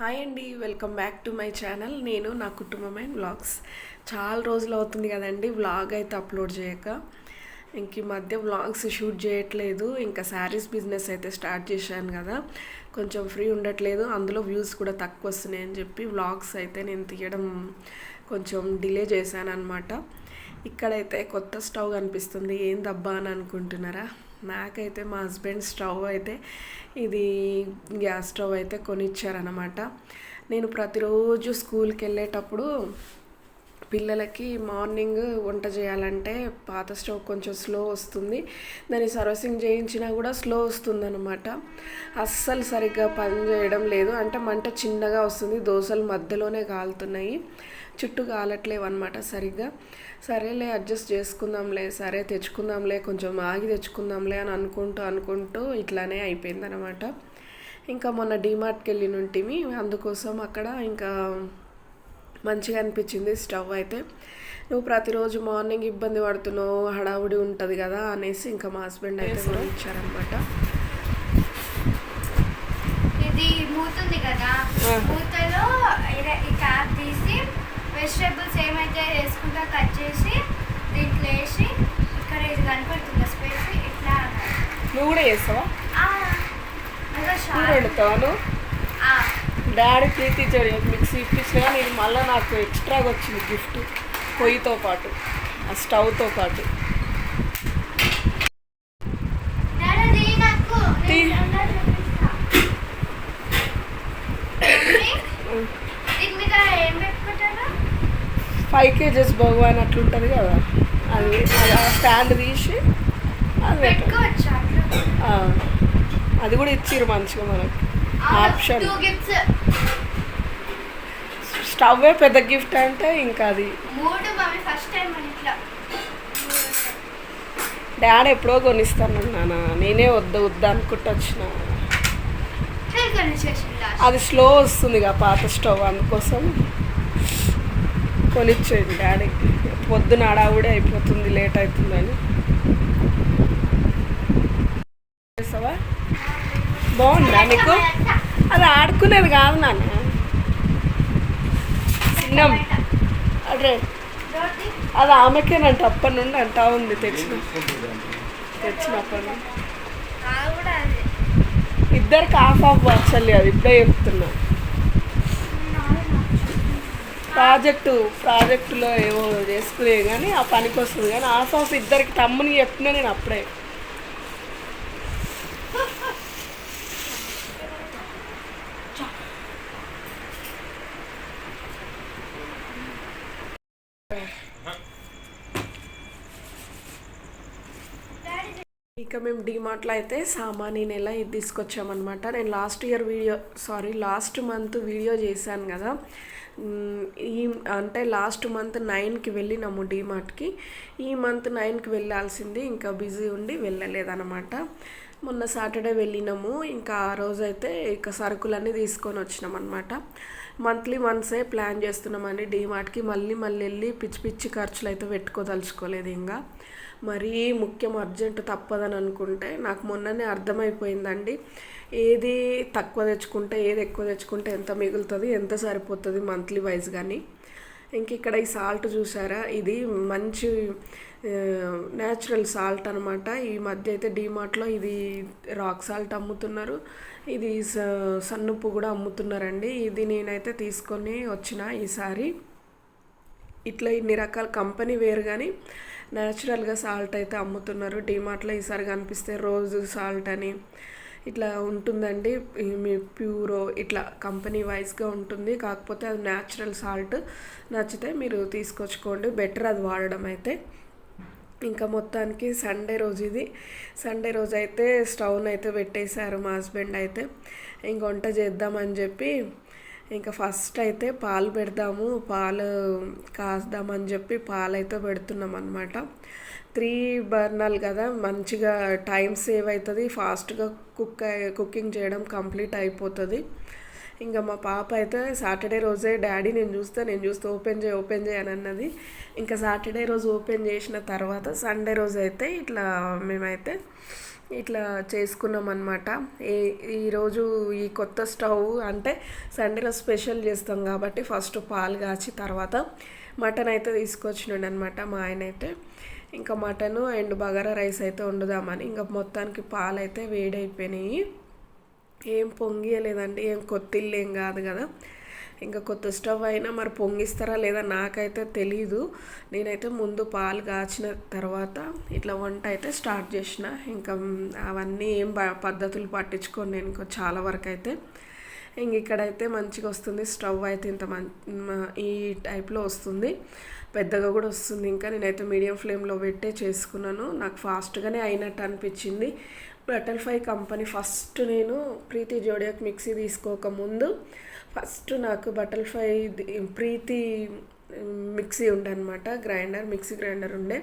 Hi అండి welcome back to my channel. నేను నా కుటుంబం అండ్ వ్లాగ్స్. చాలా రోజులు అవుతుంది కదండి వ్లాగ్ అయితే అప్లోడ్ చేయక. ఇంక ఈ మధ్య వ్లాగ్స్ షూట్ చేయట్లేదు. ఇంకా శారీస్ బిజినెస్ అయితే స్టార్ట్ చేశాను కదా. కొంచెం ఫ్రీ ఉండట్లేదు. అందులో వ్యూస్ కూడా తక్కువ వస్తున్నాయి అని చెప్పి వ్లాగ్స్ అయితే నేను తీయడం కొంచెం డిలే చేశాను అనమాట ఇక్కడైతే కొత్త స్టవ్ కనిపిస్తుంది. ఏం దబ్బా అని అనుకుంటున్నారా? నాకైతే మా హస్బెండ్ స్టవ్ అయితే ఇది గ్యాస్ స్టవ్ అయితే కొనిచ్చారనమాట నేను ప్రతిరోజు స్కూల్కి వెళ్ళేటప్పుడు పిల్లలకి మార్నింగ్ వంట చేయాలంటే పాత స్టవ్ కొంచెం స్లో వస్తుంది. దాన్ని సర్వీసింగ్ చేయించినా కూడా స్లో వస్తుంది అనమాట అస్సలు సరిగ్గా పని చేయడం లేదు. అంటే మంట చిన్నగా వస్తుంది. దోశలు మధ్యలోనే కాలుతున్నాయి. చుట్టూ కాలట్లేవు అనమాట సరిగ్గా. సరేలే అడ్జస్ట్ చేసుకుందాంలే. సరే తెచ్చుకుందాంలే. కొంచెం ఆగి తెచ్చుకుందాంలే అని అనుకుంటూ అనుకుంటూ ఇట్లానే అయిపోయిందనమాట ఇంకా మొన్న డీమార్ట్కి వెళ్ళి నుంటిమి అందుకోసం అక్కడ ఇంకా మంచిగా అనిపించింది స్టవ్ అయితే. నువ్వు ప్రతిరోజు మార్నింగ్ ఇబ్బంది పడుతున్నావు హడావుడి ఉంటుంది కదా అనేసి ఇంకా మా హస్బెండ్ అయితే కూడా ఇచ్చారనమాట ఇది మూతుంది కదా. మూతలో ఇలా ఈ క్యాప్ తీసి వెజిటేబుల్స్ ఏమైతే వేసుకుంటా కట్ చేసి దీంట్లో వేసి ఇక్కడ ఇది కనపడుతుంది స్పేస్? ఇట్లా నువ్వు కూడా చేస్తావా? ఆ, డాడీ ప్రీతి ఇచ్చాడు మిక్సీ ఇప్పించిన ఇది మళ్ళీ నాకు ఎక్స్ట్రాగా వచ్చింది గిఫ్ట్ పొయ్యితో పాటు ఆ స్టవ్తో పాటు. నేను ఫైవ్ కేజెస్ భగవాన్ అట్లుంటుంది కదా. అది ఆ స్టాండ్ తీసి అది కూడా ఇచ్చిర్రు మంచిగా మనకి. ఆప్షన్. స్టవ్వే పెద్ద గిఫ్ట్ అంటే ఇంకా అది డాడీ ఎప్పుడో కొనిస్తాను నాన్న. నేనే వద్దు వద్దు అనుకుంటూ వచ్చిన. అది స్లో వస్తుంది ఇక పాత స్టవ్ అందుకోసం. కొనిచ్చేది డాడీకి పొద్దున అడావుడే అయిపోతుంది లేట్ అవుతుందని. బాగుందా నీకు? అది ఆడుకునేది కాదు నాన్న. చిన్నం అదే. అది ఆమెకేనంట అప్పటి నుండి అంటా ఉంది తెచ్చిన. తెచ్చినప్పటి నుండి. ఇద్దరికి హాఫ్ ఆఫ్ యాక్చువల్లీ అది ఇప్పుడే చెప్తున్నా. ప్రాజెక్టు ప్రాజెక్టులో ఏవో చేసుకునే కానీ ఆ పనికి వస్తుంది కానీ ఆఫ్ ఆఫ్ ఇద్దరికి తమ్ముని చెప్పినా నేను అప్పుడే. ఇక మేము డిమార్ట్లో అయితే సామాన్ ఈ నెల ఇది తీసుకొచ్చామన్నమాట. నేను last year video sorry last month video చేశాను కదా. ఈ అంటే లాస్ట్ మంత్ నైన్కి వెళ్ళినాము డిమార్ట్కి ఈ మంత్ నైన్కి వెళ్ళాల్సింది ఇంకా బిజీ ఉండి వెళ్ళలేదన్నమాట. మొన్న సాటర్డే వెళ్ళినాము ఇంకా ఆ రోజైతే ఇక సరుకులన్నీ తీసుకొని వచ్చినాం అనమాట మంత్లీ వన్సే ప్లాన్ చేస్తున్నామండి. డీమార్ట్కి మళ్ళీ మళ్ళీ వెళ్ళి పిచ్చి పిచ్చి ఖర్చులు అయితే పెట్టుకోదలుచుకోలేదు ఇంకా మరీ ముఖ్యం అర్జెంట్ తప్పదని అనుకుంటే నాకు మొన్ననే అర్థమైపోయిందండి. ఏది తక్కువ తెచ్చుకుంటే ఏది ఎక్కువ తెచ్చుకుంటే ఎంత మిగులుతుంది ఎంత సరిపోతుంది మంత్లీ వైజ్ కానీ ఇంక ఇక్కడ ఈ సాల్ట్ చూసారా? ఇది మంచి న్యాచురల్ సాల్ట్ అనమాట ఈ మధ్య అయితే డీమార్ట్లో ఇది రాక్ సాల్ట్ అమ్ముతున్నారు. ఇది స- సన్నుప్పు కూడా అమ్ముతున్నారండి. ఇది నేనైతే తీసుకొని వచ్చిన ఈసారి. ఇట్లా ఇన్ని రకాల కంపెనీ వేరు కానీ న్యాచురల్గా సాల్ట్ అయితే అమ్ముతున్నారు. డిమార్ట్లో ఈసారి కనిపిస్తే రోజు సాల్ట్ అని. ఇట్లా ఉంటుందండి. మీ ప్యూరో ఇట్లా కంపెనీ వైజ్గా ఉంటుంది. కాకపోతే అది న్యాచురల్ సాల్ట్. నచ్చితే మీరు తీసుకొచ్చుకోండి. బెటర్ అది వాడడం అయితే. ఇంకా మొత్తానికి సండే రోజు ఇది. సండే రోజు అయితే స్టవ్ని అయితే పెట్టేశారు మా హస్బెండ్ అయితే. ఇంక వంట చేద్దామని చెప్పి ఇంకా ఫస్ట్ అయితే పాలు పెడదాము పాలు కాస్తామని చెప్పి పాలు అయితే పెడుతున్నాం అనమాట త్రీ బర్నాలు కదా మంచిగా టైం సేవ్ అవుతుంది ఫాస్ట్గా కుక్ కుకింగ్ చేయడం కంప్లీట్ అయిపోతుంది. ఇంకా మా పాప అయితే సాటర్డే రోజే డాడీ నేను చూస్తే నేను చూస్తే ఓపెన్ చేయి ఓపెన్ చేయను అన్నది. ఇంకా సాటర్డే రోజు ఓపెన్ చేసిన తర్వాత సండే రోజు అయితే ఇట్లా మేమైతే ఇట్లా చేసుకున్నాం అనమాట ఈ ఈరోజు ఈ కొత్త స్టవ్ అంటే సండేలో స్పెషల్ చేస్తాం కాబట్టి ఫస్ట్ పాలు కాచి తర్వాత మటన్ అయితే తీసుకొచ్చినాడు అనమాట మా ఆయన అయితే ఇంకా మటను అండ్ బగారా రైస్ అయితే వండుదామని. ఇంకా మొత్తానికి పాలు అయితే వేడైపోయినాయి. ఏం పొంగియలేదండి ఏం కొత్తిల్లేం కాదు కదా. ఇంకా కొత్త స్టవ్ అయినా మరి పొంగిస్తారా లేదా నాకైతే తెలీదు. నేనైతే ముందు పాలు కాచిన తర్వాత ఇట్లా వంట అయితే స్టార్ట్ చేసిన. ఇంకా అవన్నీ ఏం పద్ధతులు పట్టించుకొని నేను ఇంకా చాలా వరకు అయితే ఇంక ఇక్కడైతే మంచిగా వస్తుంది. స్టవ్ అయితే ఇంత మం ఈ టైప్లో వస్తుంది. పెద్దగా కూడా వస్తుంది. ఇంకా నేనైతే మీడియం ఫ్లేమ్లో పెట్టే చేసుకున్నాను. నాకు ఫాస్ట్గానే అయినట్టు అనిపించింది. బటర్ఫ్లై కంపెనీ ఫస్ట్ నేను ప్రీతి జోడియాక్ మిక్సీ తీసుకోకముందు ఫస్ట్ నాకు బటర్ఫ్లై ప్రీతి మిక్సీ ఉండే అనమాట గ్రైండర్ మిక్సీ గ్రైండర్ ఉండే.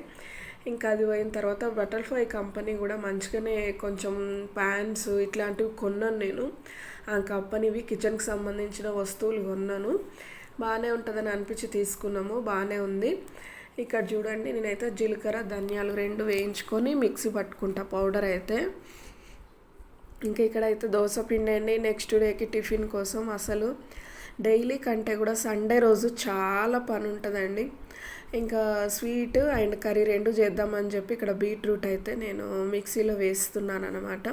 ఇంకా అది పోయిన తర్వాత బటర్ఫ్లై కంపెనీ కూడా మంచిగానే కొంచెం ప్యాన్స్ ఇట్లాంటివి కొన్నాను నేను. ఆ కంపెనీవి కిచెన్కి సంబంధించిన వస్తువులు కొన్నాను. బాగానే ఉంటుందని అనిపించి తీసుకున్నాము బాగానే ఉంది. ఇక్కడ చూడండి నేనైతే జీలకర్ర ధనియాలు రెండు వేయించుకొని మిక్సీ పట్టుకుంటా పౌడర్ అయితే. ఇంకా ఇక్కడైతే దోశ పిండి అండి నెక్స్ట్ డేకి టిఫిన్ కోసం అసలు. డైలీ కంటే కూడా సండే రోజు చాలా పని ఉంటుందండి. ఇంకా స్వీట్ అండ్ కర్రీ రెండు చేద్దామని చెప్పి ఇక్కడ బీట్రూట్ అయితే నేను మిక్సీలో వేస్తున్నాను అనమాట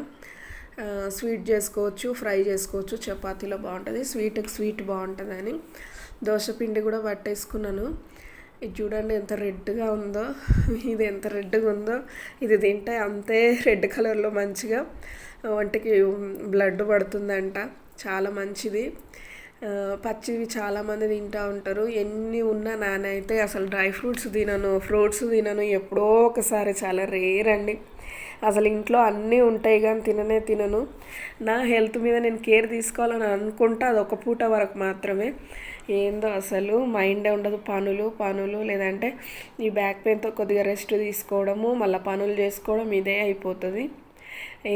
స్వీట్ చేసుకోవచ్చు ఫ్రై చేసుకోవచ్చు చపాతీలో బాగుంటుంది స్వీట్కి స్వీట్ బాగుంటుందని. దోశ పిండి కూడా పట్టేసుకున్నాను. ఇది చూడండి ఎంత రెడ్గా ఉందో. ఇది ఎంత రెడ్గా ఉందో. ఇది తింటే అంతే రెడ్ కలర్లో మంచిగా ఒంటికి బ్లడ్ పడుతుందంట. చాలా మంచిది. పచ్చివి చాలామంది తింటూ ఉంటారు. ఎన్ని ఉన్నా నానైతే అసలు డ్రై ఫ్రూట్స్ తినను ఫ్రూట్స్ తినను. ఎప్పుడో ఒకసారి చాలా రేర్ అండి. అసలు ఇంట్లో అన్నీ ఉంటాయి కానీ తిననే తినను. నా హెల్త్ మీద నేను కేర్ తీసుకోవాలని అనుకుంటా. అది ఒక పూట వరకు మాత్రమే. ఏందో అసలు మైండే ఉండదు. పనులు పనులు లేదంటే ఈ బ్యాక్ పెయిన్తో కొద్దిగా రెస్ట్ తీసుకోవడము మళ్ళీ పనులు చేసుకోవడం ఇదే అయిపోతుంది.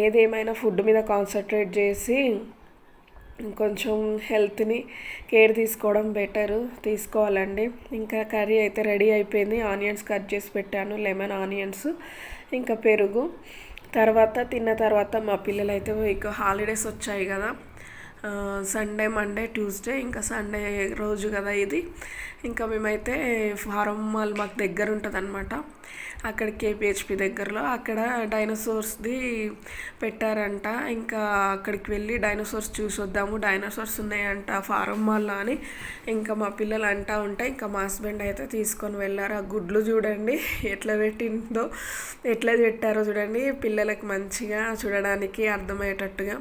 ఏదేమైనా ఫుడ్ మీద కాన్సన్ట్రేట్ చేసి కొంచెం హెల్త్ని కేర్ తీసుకోవడం బెటరు తీసుకోవాలండి. ఇంకా కర్రీ అయితే రెడీ అయిపోయింది. ఆనియన్స్ కట్ చేసి పెట్టాను. లెమన్ ఆనియన్స్ ఇంకా పెరుగు. తర్వాత తిన్న తర్వాత మా పిల్లలు అయితే ఇక హాలిడేస్ వచ్చాయి కదా. సండే మండే ట్యూస్డే ఇంకా సండే రోజు కదా ఇది. ఇంకా మేమైతే ఫారం మాల్ మాకు దగ్గర ఉంటుంది అనమాట అక్కడ కేపిహెచ్పి దగ్గరలో. అక్కడ డైనోసార్స్ది పెట్టారంట. ఇంకా అక్కడికి వెళ్ళి డైనోసార్స్ చూసొద్దాము. డైనోసార్స్ ఉన్నాయంట ఫారం మాల్లో అని. ఇంకా మా పిల్లలు అంటా ఉంటే ఇంకా మా హస్బెండ్ అయితే తీసుకొని వెళ్ళారు. ఆ గుడ్లు చూడండి ఎట్లా పెట్టిందో ఎట్లా పెట్టారో చూడండి. పిల్లలకు మంచిగా చూడడానికి అర్థమయ్యేటట్టుగా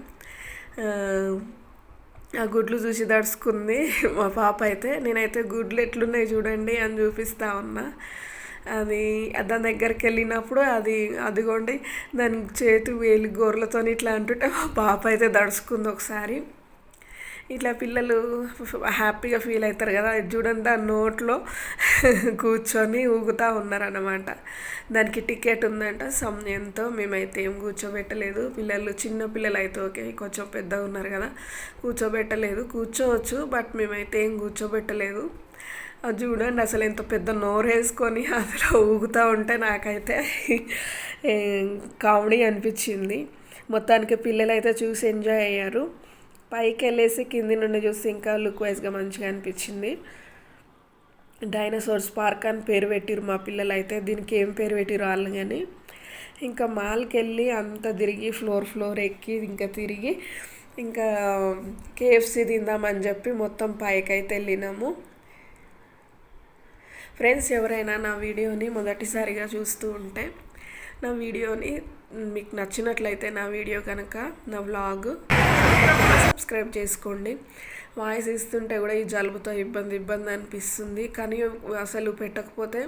ఆ, గుడ్లు చూసి దడుచుకుంది. మా పాప అయితే నేనైతే గుడ్లు ఎట్లున్నాయి చూడండి అని చూపిస్తా ఉన్నా. అది దాని దగ్గరికి వెళ్ళినప్పుడు అది అదిగోండి దాని చేతి వేలు గోర్లతో ఇట్లా అంటుంటే మా పాప అయితే దడుచుకుంది ఒకసారి. ఇట్లా పిల్లలు హ్యాపీగా ఫీల్ అవుతారు కదా. అది చూడండి దాని నోట్లో కూర్చొని ఊగుతూ ఉన్నారన్నమాట. దానికి టికెట్ ఉందంట సమ్ ఎంతో మేమైతే ఏం కూర్చోబెట్టలేదు. పిల్లలు చిన్న పిల్లలు అయితే ఓకే కొంచెం పెద్దగా ఉన్నారు కదా. కూర్చోబెట్టలేదు. కూర్చోవచ్చు బట్ మేమైతే ఏం కూర్చోబెట్టలేదు. అది చూడండి అసలు ఎంత పెద్ద నోరు వేసుకొని అందులో ఊగుతూ ఉంటే నాకైతే కామెడీ అనిపించింది. మొత్తానికి పిల్లలు అయితే చూసి ఎంజాయ్ అయ్యారు. పైకి వెళ్ళేసి కింది నుండి చూస్తే ఇంకా లుక్ వైజ్గా మంచిగా అనిపించింది. డైనోసార్స్ పార్క్ అని పేరు పెట్టిరు మా పిల్లలు అయితే దీనికి ఏం పేరు పెట్టిరు వాళ్ళు కానీ ఇంకా మాల్కి వెళ్ళి అంతా తిరిగి ఫ్లోర్ ఫ్లోర్ ఎక్కి ఇంకా తిరిగి ఇంకా కేఎఫ్సి తిందామని చెప్పి మొత్తం పైకి అయితే వెళ్ళినాము. ఫ్రెండ్స్ ఎవరైనా నా వీడియోని మొదటిసారిగా చూస్తూ ఉంటే నా వీడియోని మీకు నచ్చినట్లయితే నా వీడియో కనుక నా వ్లాగ్ సబ్స్క్రైబ్ చేసుకోండి. వాయిస్ ఇస్తుంటే కూడా ఈ జలుబుతో ఇబ్బంది ఇబ్బంది అనిపిస్తుంది. కానీ అసలు పెట్టకపోతే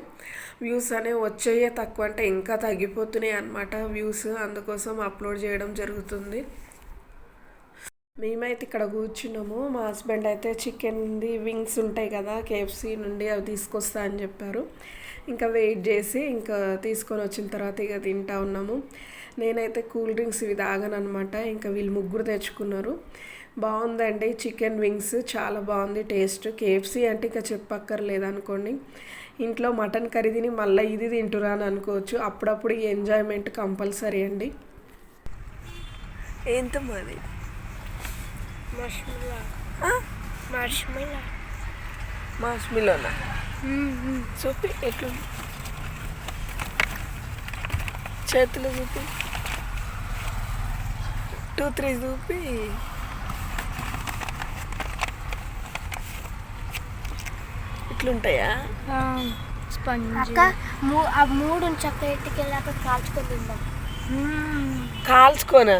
వ్యూస్ అనేవి వచ్చేయే తక్కువ అంటే ఇంకా తగ్గిపోతున్నాయి అన్నమాట వ్యూస్. అందుకోసం అప్లోడ్ చేయడం జరుగుతుంది. మేమైతే ఇక్కడ కూర్చున్నాము. మా హస్బెండ్ అయితే చికెన్ది వింగ్స్ ఉంటాయి కదా కేఎఫ్సి నుండి అవి తీసుకొస్తా అని చెప్పారు. ఇంకా వెయిట్ చేసి ఇంకా తీసుకొని వచ్చిన తర్వాత ఇక తింటా ఉన్నాము. నేనైతే కూల్ డ్రింక్స్ ఇవి తాగనమాట ఇంకా వీళ్ళు ముగ్గురు తెచ్చుకున్నారు. బాగుందండి చికెన్ వింగ్స్ చాలా బాగుంది టేస్ట్. కేఎఫ్సి అంటే ఇంకా చెప్పక్కర్లేదు అనుకోండి. ఇంట్లో మటన్ కర్రీ తిని మళ్ళీ ఇది తింటురా అని అనుకోవచ్చు. అప్పుడప్పుడు ఎంజాయ్మెంట్ కంపల్సరీ అండి. ఎంత మరి మర్ష్మిలా ఆ? మర్ష్మిలా మాస్మిలోనా చూపి ఎట్లు చేతులు చూపి. టూ త్రీ చూపి. ఇట్లుంటాయా? అక్క మూ- ఆ మూడు చక్క ఇంటికి వెళ్ళాక కాల్చుకొని తిందాం. కాల్చుకోనా?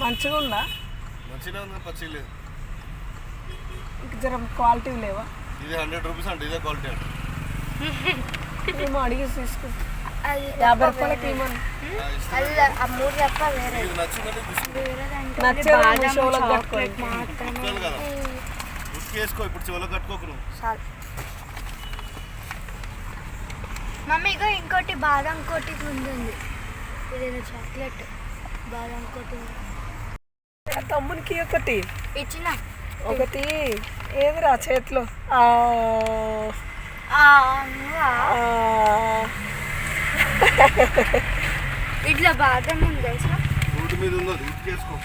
మంచిగా ఉందా మంచిగా ఉంది పచ్చి లేదు. జర క్వాలిటీ లేవా? ఇది హండ్రెడ్ రూపీస్ అంటే ఇదే క్వాలిటీ అంటే. ఏమో అడిగి తీసుకో యాభై రూపాయలకి కదా. ఉతికి వేసుకో ఇప్పుడు చెవులో కట్టుకోకు నువ్వు. చాలు. మమ్మీ ఇగో ఇంకోటి బాదం కోటి ఉంటుంది ఇదేదో చాక్లెట్. తమ్మునికి ఒకటి. ఇచ్చిన. ఒకటి. ఏదిరా చేతిలో? ఆ, ఆ, నువ్వా? ఆ, ఇట్లా బాదం ఉంది మీద ఉందో వేసుకో